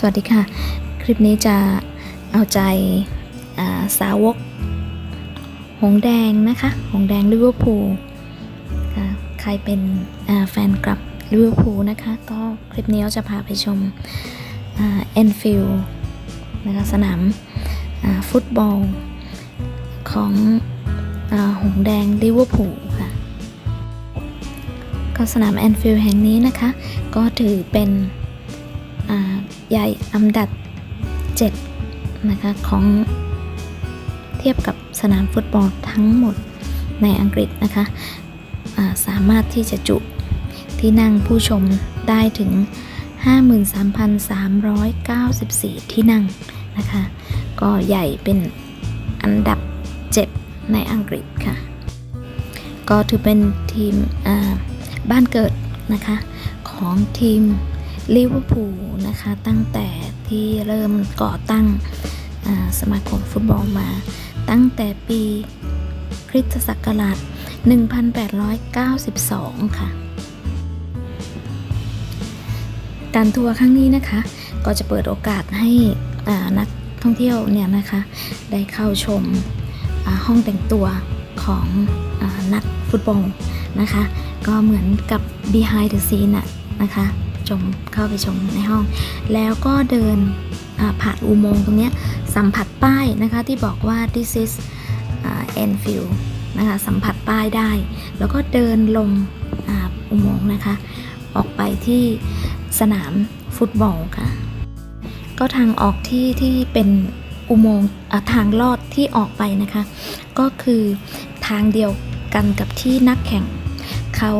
สวัสดีค่ะ คลิปนี้จะเอาใจาสาวก หงแดงนะคะ หงแดงลิเวอร์พูลใครเป็นแฟนกลับลิเวอร์พูลนะคะ ก็คลิปนี้เราจะพาไปชมเอ็นฟิลนะคะสนามาฟุตบอลของอหงแดงลิเวอร์พูลค่ะ ก็สนามแอนฟิลด์แห่งนี้นะคะ ก็ถือเป็น ใหญ่อันดับ 7 นะคะ ของเทียบกับสนามฟุตบอลทั้งหมดในอังกฤษนะคะาสามารถที่จะจุที่นั่งผู้ชมได้ถึง 53,394 ที่นั่งนะคะ ก็ใหญ่เป็นอันดับ 7 ในอังกฤษค่ะ ก็ถือเป็นทีมบ้านเกิดนะคะของทีม ลิเวอร์พูลนะคะตั้งแต่ที่เริ่มก่อตั้งสมาคมฟุตบอลมา ตั้งแต่ปีคริสตศักราช 1892 ค่ะ การทัวร์ครั้งนี้นะคะ ก็จะเปิดโอกาสให้นักท่องเที่ยวเนี่ยนะคะ ได้เข้าชมาห้องแต่งตัวของอนักฟุตบอลนะคะ ก็เหมือนกับ behind the scene ะนะคะ ชมเข้าไปชมในห้อง แล้วก็เดินผ่านอุโมงค์ตรงนี้สัมผัสป้ายนะคะที่บอกว่า this is Enfield นะคะสัมผัสป้ายได้ แล้วก็เดินลงอุโมงค์นะคะ ออกไปที่สนามฟุตบอลค่ะ ก็ทางออกที่ที่เป็นอุโมงค์ทางลอดที่ออกไปนะคะ ก็คือทางเดียวกันกับที่นักแข่งเขา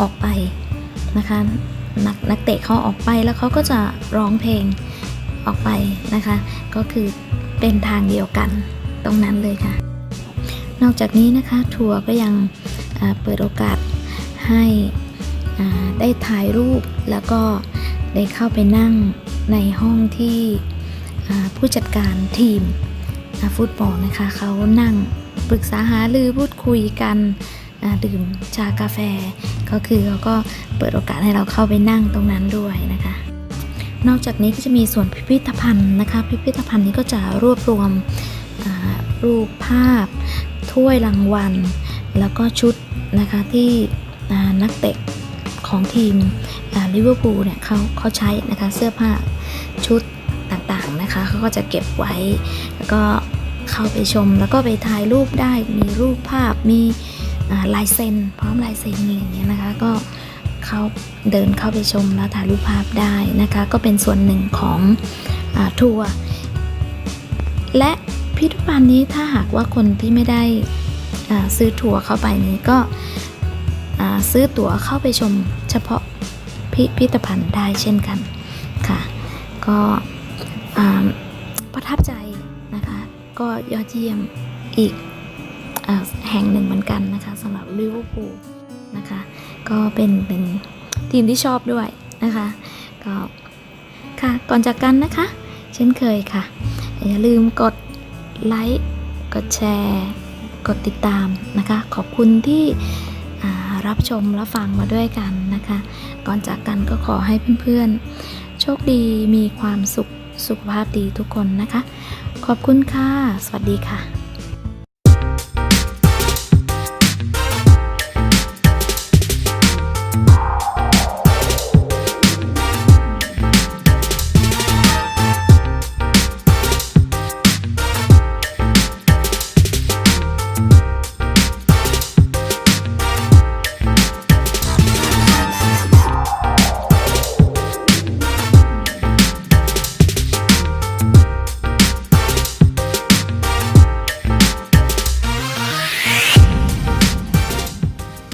ออกไปนะคะ นักนักเตะเขาออกไปแล้วเขาก็จะร้องเพลงออกไปนะคะ ก็คือเป็นทางเดียวกันตรงนั้นเลยค่ะ นอกจากนี้นะคะทัวร์ก็ยังเปิดโอกาสให้ได้ถ่ายรูปแล้วก็ได้เข้าไปนั่งในห้องที่ผู้จัดการทีมฟุตบอลนะคะเขานั่งปรึกษาหารือพูดคุยกัน ดื่มชากาแฟ ก็คือเขาก็เปิดโอกาสให้เราเข้าไปนั่งตรงนั้นด้วยนะคะ นอกจากนี้ก็จะมีส่วนพิพิธภัณฑ์นะคะ พิพิธภัณฑ์นี้ก็จะรวบรวมรูปภาพ ถ้วยรางวัล แล้วก็ชุดนะคะที่นักเตะของทีมลิเวอร์พูลเนี่ยเขาเขาใช้นะคะเสื้อผ้าชุดต่างๆนะคะเขาก็จะเก็บไว้ แล้วก็เข้าไปชมแล้วก็ไปถ่ายรูปได้มีรูปภาพมี ลายเซ็นพร้อมลายเซ็นอะไรอย่างเงี้ยนะคะก็เขาเดินเข้าไปชมแล้วถ่ายรูปภาพได้นะคะ ก็เป็นส่วนหนึ่งของอทัวร์และพิพิธภัณฑ์นี้ถ้าหากว่าคนที่ไม่ได้ซื้อตั๋วเข้าไปนี้ก็ซื้อตั๋วเข้าไปชมเฉพาะพิพิธภัณฑ์ได้เช่นกันค่ะ ก็ประทับใจนะคะ ก็ยอดเยี่ยมอีก แห่งหนึ่งเหมือนกันนะคะสำหรับลิเวอร์พูลนะคะ ก็เป็นเป็นทีมที่ชอบด้วยนะคะ ก็ค่ะก่อนจากกันนะคะ เช่นเคยค่ะ อย่าลืมกดไลค์กดแชร์ กดติดตามนะคะ ขอบคุณที่รับชมและฟังมาด้วยกันนะคะ ก่อนจากกันก็ขอให้เพื่อนๆ โชคดีมีความสุขสุขภาพดีทุกคนนะคะ ขอบคุณค่ะ สวัสดีค่ะ